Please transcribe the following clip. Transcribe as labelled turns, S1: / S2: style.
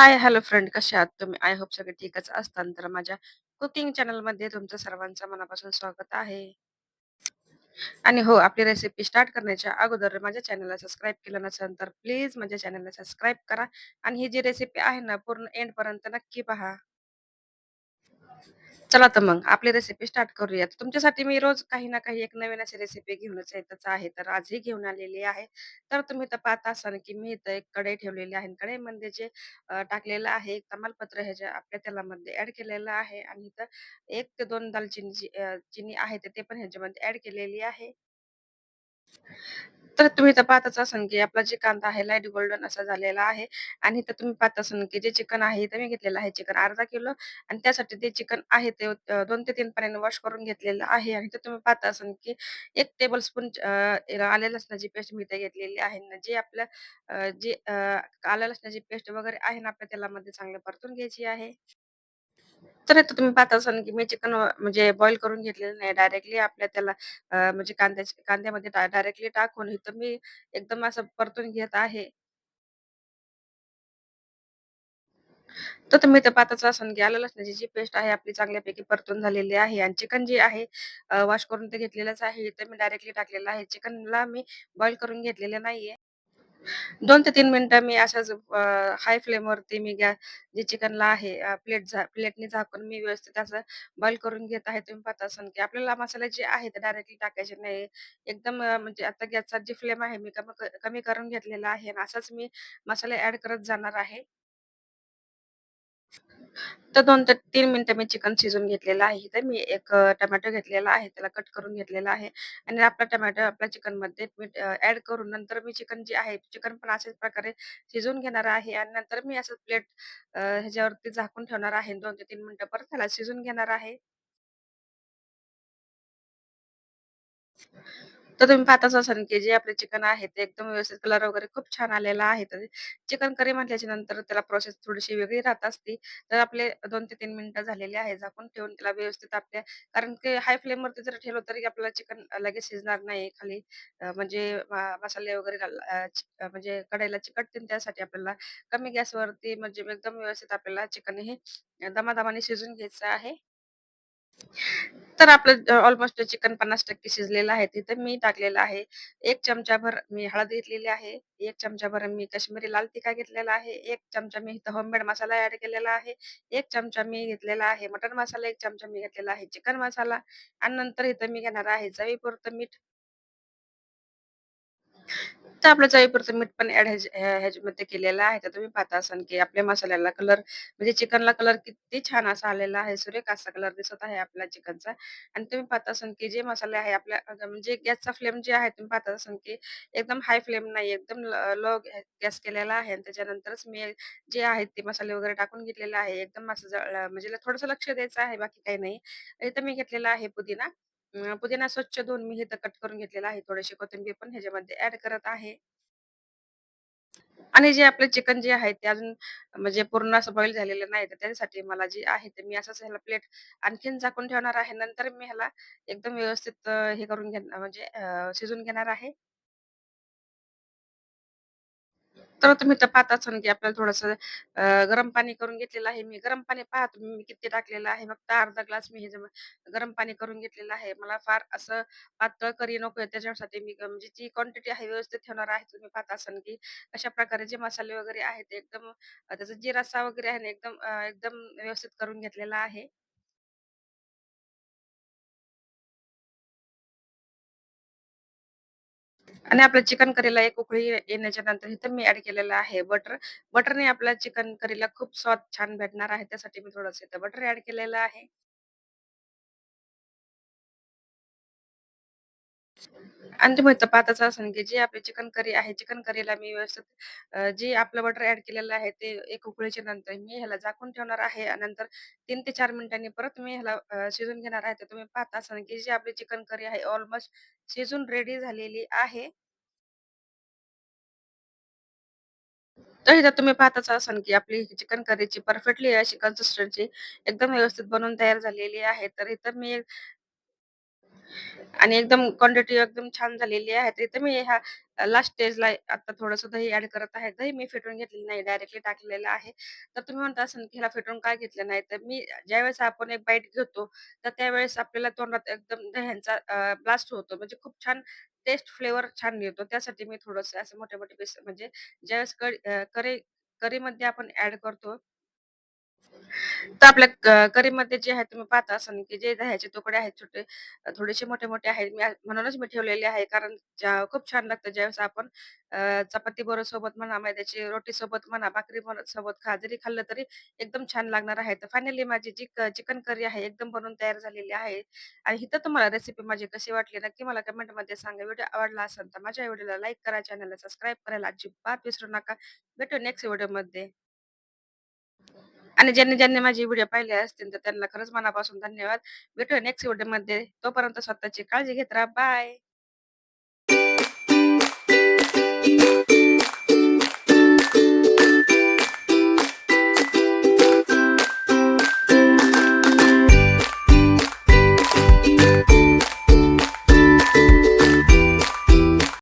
S1: हाय, hello friend कसे आहात तुम्ही? आय होप सगळे ठीकच असतान तर माझ्या कुकिंग चॅनलमध्ये तुमचं सर्वांचं मनापासून स्वागत आहे. आणि हो, आपली रेसिपी स्टार्ट करण्याच्या अगोदर माझ्या चॅनलला सबस्क्राईब केलं नसेल तर प्लीज माझ्या चॅनलला सबस्क्राईब करा आणि ही जी रेसिपी आहे ना पूर्ण एंडपर्यंत नक्की पहा. चला तर मग आपली रेसिपी स्टार्ट करूयात. तुमच्यासाठी मी रोज काही ना काही एक नवीन अशी रेसिपी घेऊनच येतच आहे. तर आजही घेऊन आलेली आहे. तर तुम्ही तर पाहत असाल, की मी इथं एक कढई ठेवलेली आहे. कढईमध्ये म्हणजे जे अ, टाकलेलं आहे एक तमालपत्र ह्याच्या आपल्या तेलामध्ये ॲड केलेलं आहे आणि इथं 1 ते 2 दालचिनीची अ, चिनी आहे तर ते पण ह्याच्यामध्ये ॲड केलेली आहे. तर तुम्ही इथं पाहतच असाल, की आपला जे कांदा आहे लाइट गोल्डन असा झालेला आहे. आणि इथं तुम्ही पाहत असाल, की जे चिकन आहे इथं मी घेतलेलं आहे चिकन अर्धा किलो. आणि त्यासाठी ते चिकन आहे ते दोन ते तीन पाण्याने वॉश करून घेतलेलं आहे. आणि इथं तुम्ही पाहत असाल, की 1 टेबलस्पून अ, आले लसणाची पेस्ट मी इथे घेतलेली आहे. जे आपलं अ, जे अ, आलं लसणाची पेस्ट वगैरे आहे ना, आपल्या तेलामध्ये चांगलं परतून घ्यायची आहे. तर इथं तुम्ही पाहत असाल, की मी चिकन म्हणजे बॉईल करून घेतलेलं नाही. डायरेक्टली आपल्या त्याला अ, म्हणजे कांद्याच्या कांद्यामध्ये डायरेक्टली टाकून इथं मी एकदम असं परतून घेत आहे. तर तुम्ही इथं पाहतच असाल, की आलं लसणाची जी पेस्ट आहे आपली चांगल्यापैकी परतून झालेली आहे आणि चिकन जे आहे अ, वॉश करून ते घेतलेलंच आहे. इथं मी डायरेक्टली टाकलेलं आहे. चिकनला मी बॉईल करून घेतलेलं नाहीये. 2 ते 3 मिनिटं मी असंच अ, हाय फ्लेमवरती मी गॅस जे चिकनला आहे अ, प्लेट झा प्लेटने झाकून मी व्यवस्थित असं बॉईल करून घेत आहे. तुम्ही पाहत असाल, की आपल्याला मसाले जे आहेत डायरेक्टली टाकायचे नाही. एकदम अ, म्हणजे आता गॅसचा जी फ्लेम आहे मी कमी क कमी करून घेतलेला आहे आणि असाच मी मसाले ॲड करत जाणार आहे. तर 2 ते 3 मिनिटं मी चिकन शिजवून घेतलेलं आहे. इथं मी एक अ, टोमॅटो घेतलेला आहे. त्याला कट करून घेतलेला आहे आणि आपला टोमॅटो आपल्या चिकनमध्ये मीठ अ, ॲड करून नंतर मी चिकन जे आहे, चिकन पण अशाच प्रकारे शिजवून घेणार आहे आणि नंतर मी असं प्लेट अ, ह्याच्यावरती झाकून ठेवणार आहे. 2 ते 3 मिनिटं परत त्याला शिजवून घेणार आहे. तर तुम्ही पाहतच असाल, की जे आपले चिकन आहे ते एकदम व्यवस्थित कलर वगैरे खूप छान आलेला आहे. तर चिकन करी म्हटल्याच्या नंतर त्याला प्रोसेस थोडीशी वेगळी राहत असते. तर आपले दोन ते तीन मिनिटं झालेले आहे. झाकून ठेवून त्याला व्यवस्थित आपल्या कारण की हाय फ्लेमवरती जर ठेवलं तरी आपल्याला चिकन लगेच शिजणार नाही खाली अ, म्हणजे मसाले वगैरे घाल अ, अ, म्हणजे कढईला चिकटतील त्यासाठी आपल्याला कमी गॅसवरती म्हणजे एकदम व्यवस्थित आपल्याला चिकन हे दमादमाने शिजून घ्यायचं आहे. तर आपलं ऑलमोस्ट चिकन 50% शिजलेलं आहे. तिथे मी टाकलेलं आहे एक चमचाभर मी हळद घेतलेली आहे. एक चमचाभर मी कश्मीरी लाल तिखा घेतलेला आहे. एक चमचा मी इथं होममेड मसाला ऍड केलेला आहे. एक चमचा मी घेतलेला आहे मटण मसाला, एक चमचा मी घेतलेला आहे चिकन मसाला आणि नंतर इथं मी घेणार आहे चवीपुरतं मीठ. फक्त आपलं चवीपुरतं मीठ पण ऍड ह्याच्यामध्ये केलेलं आहे. तर तुम्ही पाहता असाल, की आपल्या मसाल्याला कलर म्हणजे चिकनला कलर किती छान असा आलेला आहे. सुरेख असा कलर दिसत आहे आपल्या चिकनचा आणि तुम्ही पाहता असाल, की जे मसाले आहे आपल्या म्हणजे गॅसचा फ्लेम जे आहे तुम्ही पाहता असाल, की एकदम हाय फ्लेम नाही एकदम लो गॅस केलेला आहे आणि त्याच्यानंतरच मी जे आहेत ते मसाले वगैरे टाकून घेतलेले आहे. एकदम असं म्हणजे थोडंसं लक्ष द्यायचं आहे, बाकी काही नाही. इथं मी घेतलेला आहे पुदिना. पुदिना स्वच्छ धुवून मी इथं कट करून घेतलेला आहे. थोडेसे कोथिंबीर पण ह्याच्यामध्ये ऍड करत आहे. आणि जे आपले चिकन जे आहे ते अजून म्हणजे पूर्ण असं बॉईल झालेलं नाही, तर त्याच्यासाठी मला जे आहे ते मी असंच ह्याला प्लेट आणखीन झाकून ठेवणार आहे. नंतर मी ह्याला एकदम व्यवस्थित हे करून घेणार म्हणजे अ, शिजवून घेणार आहे. तर तुम्ही तर पाहत असाल, की आपल्याला थोडंसं अ, गरम पाणी करून घेतलेलं आहे मी. गरम पाणी पाहा तुम्ही मी किती टाकलेलं आहे. फक्त अर्धा ग्लास मी हे गरम पाणी करून घेतलेलं आहे. मला फार असं पातळ करी नकोय त्याच्यासाठी मी म्हणजे जी क्वांटिटी आहे व्यवस्थित ठेवणार आहे. तुम्ही पाहत असाल, की अशा प्रकारे जे मसाले वगैरे आहेत एकदम त्याचा जिरासा रस्सा वगैरे आहे ना एकदम एकदम व्यवस्थित करून घेतलेला आहे. आणि आपल्या चिकन करीला एक उकळी येण्याच्या नंतर इथं मी ऍड केलेलं आहे बटर. बटरने आपल्या चिकन करीला खूप स्वाद छान भेटणार आहे. त्यासाठी मी थोडस इथं बटर ऍड केलेलं आहे. आणि तुम्ही इथं पाहतच की जे आपली चिकन करी आहे, चिकन करीला मी व्यवस्थित अ, जे आपलं बटर ॲड केलेलं आहे, ते एक उकळीच्या नंतर मी ह्याला झाकून ठेवणार आहे आणि नंतर 3 ते 4 मिनिटांनी परत मी ह्याला अ, शिजवून घेणार आहे. तर तुम्ही पाहत असाल, की जी आपली चिकन करी आहे ऑलमोस्ट शिजून रेडी झालेली आहे. तर इथं तुम्ही पाहताच असाल, की आपली चिकन करीची परफेक्टली अशी कन्सिस्टन्सी एकदम व्यवस्थित बनवून तयार झालेली आहे. तर इथं मी आणि एकदम क्वांटिटी एकदम छान झालेली आहे. तर इथे मी ह्या लास्ट स्टेजला आता थोडंसं दही ऍड करत आहे. दही मी फेटून घेतलेली नाही, डायरेक्टली टाकलेलं आहे. तर तुम्ही म्हणता असाल, की ह्याला फेटून काय घेतलं नाही? तर मी ज्यावेळेस आपण एक बाईट घेतो, तर त्यावेळेस आपल्याला तोंडात एकदम दह्यांचा ब्लास्ट होतो. म्हणजे खूप छान टेस्ट, फ्लेवर छान येतो. त्यासाठी मी थोडंसं असं मोठे-मोठे पीस म्हणजे ज्यावेळेस करी करी करीमध्ये आपण ऍड करतो तर आपल्या करीमध्ये जे आहे तुम्ही पाहता असाल, की जे दह्याचे तुकडे आहेत छोटे, थोडेसे मोठे-मोठे आहेत. मी म्हणूनच मी ठेवलेले आहे. कारण खूप छान लागतं ज्यावेळेस आपण चपाती बरोबर सोबत म्हणा, मैद्याची रोटी सोबत म्हणा, भाकरी सोबत खा. जरी खाल्लं तरी एकदम छान लागणार आहे. तर फायनली माझी जी चिकन करी आहे एकदम बनवून तयार झालेली आहे. आणि इथं तुम्हाला रेसिपी माझी कशी वाटली नक्की मला कमेंटमध्ये सांगा. व्हिडिओ आवडला असेल तर माझ्या व्हिडिओला लाईक करा, चॅनलला सबस्क्राईब करायला अजिबात विसरू नका. भेटू नेक्स्ट व्हिडिओमध्ये. आणि ज्यांनी ज्यांनी माझे व्हिडिओ पाहिले असतील तर त्यांना खरंच मनापासून धन्यवाद. भेटूया नेक्स्ट व्हिडिओमध्ये तोपर्यंत स्वतःची काळजी घेत राहा. बाय